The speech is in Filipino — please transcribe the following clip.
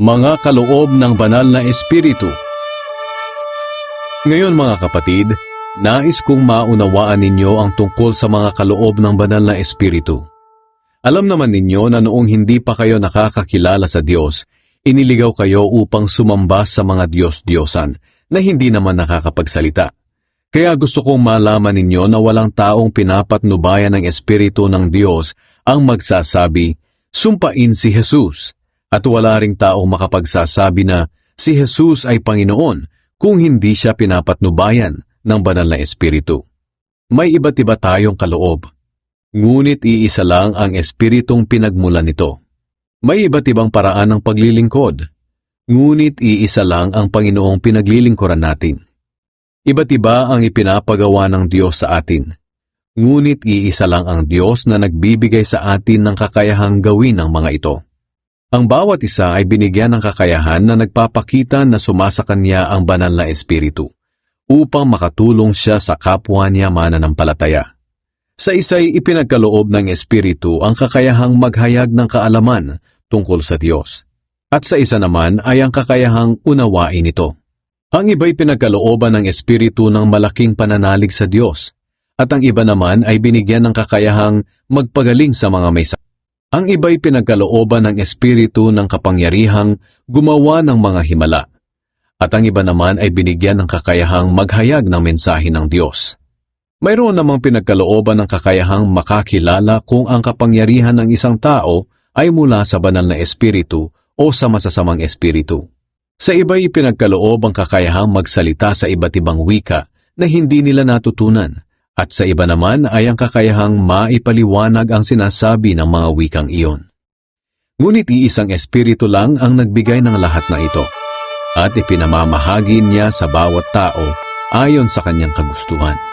Mga kaloob ng banal na espiritu. Ngayon mga kapatid, nais kong maunawaan ninyo ang tungkol sa mga kaloob ng banal na espiritu. Alam naman ninyo na noong hindi pa kayo nakakakilala sa Diyos, iniligaw kayo upang sumamba sa mga Diyos-Diyosan na hindi naman nakakapagsalita. Kaya gusto kong malaman ninyo na walang taong pinapatnubayan ng Espiritu ng Diyos ang magsasabi, Sumpain si Jesus, at wala ring taong makapagsasabi na si Jesus ay Panginoon kung hindi siya pinapatnubayan ng banal na Espiritu. May iba't iba tayong kaloob, ngunit iisa lang ang Espiritong pinagmulan nito. May iba't ibang paraan ng paglilingkod, ngunit iisa lang ang Panginoong pinaglilingkuran natin. Iba't iba ang ipinapagawa ng Diyos sa atin. Ngunit iisa lang ang Diyos na nagbibigay sa atin ng kakayahang gawin ang mga ito. Ang bawat isa ay binigyan ng kakayahan na nagpapakita na sumasa kanya ang banal na espiritu upang makatulong siya sa kapwa niya mananampalataya. Sa isa'y ipinagkaloob ng espiritu ang kakayahang maghayag ng kaalaman tungkol sa Diyos. At sa isa naman ay ang kakayahang unawain ito. Ang iba'y pinagkalooban ng espiritu ng malaking pananalig sa Diyos, at ang iba naman ay binigyan ng kakayahang magpagaling sa mga may sakit. Ang iba'y pinagkalooban ng espiritu ng kapangyarihang gumawa ng mga himala, at ang iba naman ay binigyan ng kakayahang maghayag ng mensahe ng Diyos. Mayroon namang pinagkalooban ng kakayahang makakilala kung ang kapangyarihan ng isang tao ay mula sa banal na espiritu o sa masasamang espiritu. Sa iba'y pinagkaloob ang kakayahang magsalita sa iba't ibang wika na hindi nila natutunan, at sa iba naman ay ang kakayahang maipaliwanag ang sinasabi ng mga wikang iyon. Ngunit iisang espiritu lang ang nagbigay ng lahat na ito, at ipinamamahagi niya sa bawat tao ayon sa kanyang kagustuhan.